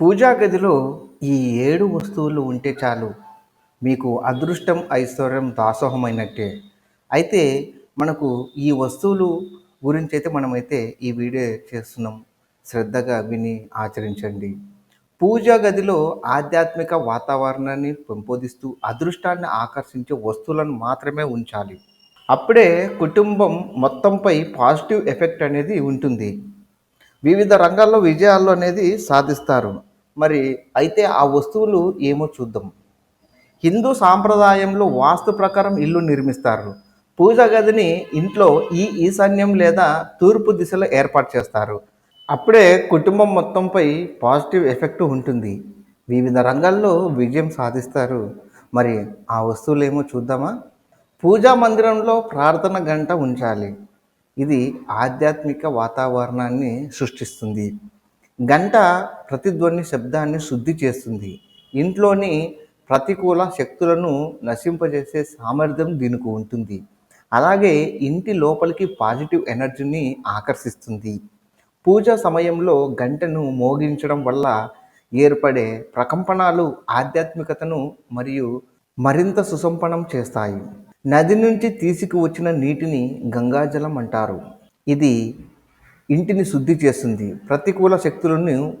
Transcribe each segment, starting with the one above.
పూజా గదిలో ఈ ఏడు వస్తువులు ఉంటే చాలు. మీకు అదృష్టం ఐశ్వర్యం దాసోహమైనట్టే. అయితే మనకు ఈ వస్తువులు గురించి అయితే మనమైతే ఈ వీడియో చేస్తున్నాం. శ్రద్ధగా విని ఆచరించండి. పూజా గదిలో ఆధ్యాత్మిక వాతావరణాన్ని పెంపొందిస్తూ అదృష్టాన్ని ఆకర్షించే వస్తువులను మాత్రమే ఉంచాలి. అప్పుడే కుటుంబం మొత్తంపై పాజిటివ్ ఎఫెక్ట్ అనేది ఉంటుంది. వివిధ రంగాల్లో విజయాలు అనేది సాధిస్తారు. మరి అయితే ఆ వస్తువులు ఏమో చూద్దాం. హిందూ సాంప్రదాయంలో వాస్తు ప్రకారం ఇల్లు నిర్మిస్తారు. పూజ గదిని ఇంట్లో ఈ ఈశాన్యం లేదా తూర్పు దిశలో ఏర్పాటు చేస్తారు. అప్పుడే కుటుంబం మొత్తంపై పాజిటివ్ ఎఫెక్ట్ ఉంటుంది. వివిధ రంగాల్లో విజయం సాధిస్తారు. మరి ఆ వస్తువులు ఏమో చూద్దామా? పూజా మందిరంలో ప్రార్థన గంట ఉంచాలి. ఇది ఆధ్యాత్మిక వాతావరణాన్ని సృష్టిస్తుంది. గంట ప్రతిధ్వని శబ్దాన్ని శుద్ధి చేస్తుంది. ఇంట్లోని ప్రతికూల శక్తులను నశింపజేసే సామర్థ్యం దీనికి ఉంటుంది. అలాగే ఇంటి లోపలికి పాజిటివ్ ఎనర్జీని ఆకర్షిస్తుంది. పూజ సమయంలో గంటను మోగించడం వల్ల ఏర్పడే ప్రకంపనాలు ఆధ్యాత్మికతను మరియు మరింత సుసంపన్నం చేస్తాయి. నది నుంచి తీసుకువచ్చిన నీటిని గంగాజలం అంటారు. ఇది ఇంటిని శుద్ధి చేస్తుంది ప్రతికూల శక్తులను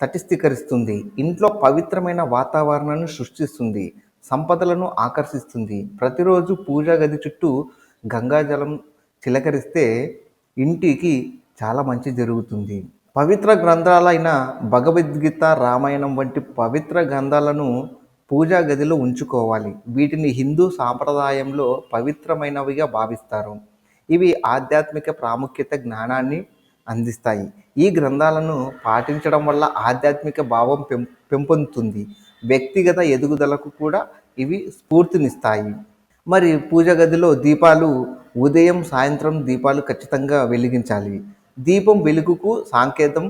తటిస్థీకరిస్తుంది ఇంట్లో పవిత్రమైన వాతావరణాన్ని సృష్టిస్తుంది సంపదలను ఆకర్షిస్తుంది. ప్రతిరోజు పూజా గది చుట్టూ గంగాజలం చిలకరిస్తే ఇంటికి చాలా మంచి జరుగుతుంది. పవిత్ర గ్రంథాలైన భగవద్గీత రామాయణం వంటి పవిత్ర గ్రంథాలను పూజా గదిలో ఉంచుకోవాలి. వీటిని హిందూ సాంప్రదాయంలో పవిత్రమైనవిగా భావిస్తారు. ఇవి ఆధ్యాత్మిక ప్రాముఖ్యత జ్ఞానాన్ని అందిస్తాయి. ఈ గ్రంథాలను పాటించడం వల్ల ఆధ్యాత్మిక భావం పెం పెంపొందుతుంది. వ్యక్తిగత ఎదుగుదలకు కూడా ఇవి స్ఫూర్తినిస్తాయి. మరి పూజ గదిలో దీపాలు ఉదయం సాయంత్రం దీపాలు ఖచ్చితంగా వెలిగించాలి. దీపం వెలుగుకు సాంకేతం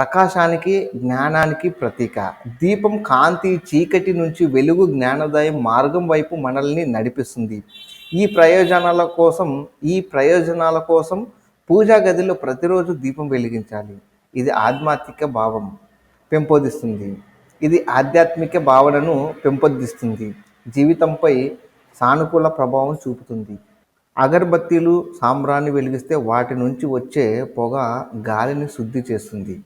ప్రకాశానికి జ్ఞానానికి ప్రతీక. దీపం కాంతి చీకటి నుంచి వెలుగు జ్ఞానోదయం మార్గం వైపు మనల్ని నడిపిస్తుంది. ఈ ప్రయోజనాల కోసం ఈ ప్రయోజనాల కోసం పూజా గదిలో ప్రతిరోజు దీపం వెలిగించాలి. ఇది ఆధ్యాత్మిక భావం పెంపొందిస్తుంది. ఇది ఆధ్యాత్మిక భావనను పెంపొందిస్తుంది. జీవితంపై సానుకూల ప్రభావం చూపుతుంది. అగరబత్తీలు సాంబ్రాన్ని వెలిగిస్తే వాటి నుంచి వచ్చే పొగ గాలిని శుద్ధి చేస్తుంది.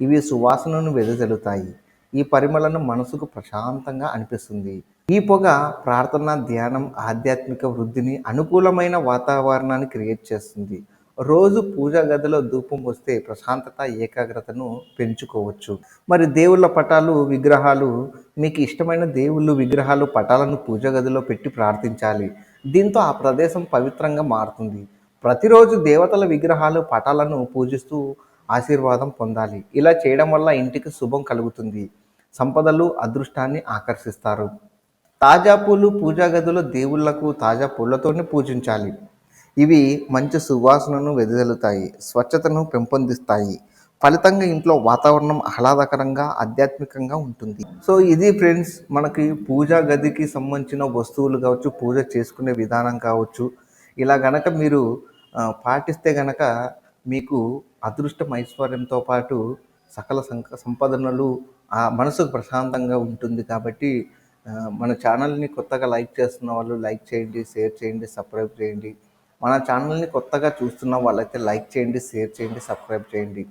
ఇవి సువాసనను వెదజల్లుతాయి. ఈ పరిమళను మనసుకు ప్రశాంతంగా అనిపిస్తుంది. ఈ పొగ ప్రార్థన ధ్యానం ఆధ్యాత్మిక వృద్ధిని అనుకూలమైన వాతావరణాన్ని క్రియేట్ చేస్తుంది. రోజు పూజా గదిలో ధూపం వస్తే ప్రశాంతత ఏకాగ్రతను పెంచుకోవచ్చు. మరి దేవుళ్ళ పటాలు విగ్రహాలు మీకు ఇష్టమైన దేవుళ్ళు విగ్రహాలు పటాలను పూజ గదిలో పెట్టి ప్రార్థించాలి. దీంతో ఆ ప్రదేశం పవిత్రంగా మారుతుంది. ప్రతిరోజు దేవతల విగ్రహాలు పటాలను పూజిస్తూ ఆశీర్వాదం పొందాలి. ఇలా చేయడం వల్ల ఇంటికి శుభం కలుగుతుంది. సంపదలు అదృష్టాన్ని ఆకర్షిస్తారు. తాజా పూలు పూజా గదిలో దేవుళ్ళకు తాజా పూలతోనే పూజించాలి. ఇవి మంచి సువాసనను వెదజల్లుతాయి స్వచ్ఛతను పెంపొందిస్తాయి. ఫలితంగా ఇంట్లో వాతావరణం ఆహ్లాదకరంగా ఆధ్యాత్మికంగా ఉంటుంది. సో ఇది ఫ్రెండ్స్ మనకి పూజా గదికి సంబంధించిన వస్తువులు కావచ్చు పూజ చేసుకునే విధానం కావచ్చు. ఇలా గనక మీరు పాటిస్తే గనక మీకు అదృష్టం ఐశ్వర్యంతో పాటు సకల సంక సంపదనలు ఆ మనసుకు ప్రశాంతంగా ఉంటుంది కాబట్టి మన ఛానల్ని కొత్తగా లైక్ చేస్తున్న వాళ్ళు లైక్ చేయండి షేర్ చేయండి సబ్స్క్రైబ్ చేయండి. మన ఛానల్ని కొత్తగా చూస్తున్న వాళ్ళైతే లైక్ చేయండి షేర్ చేయండి సబ్స్క్రైబ్ చేయండి.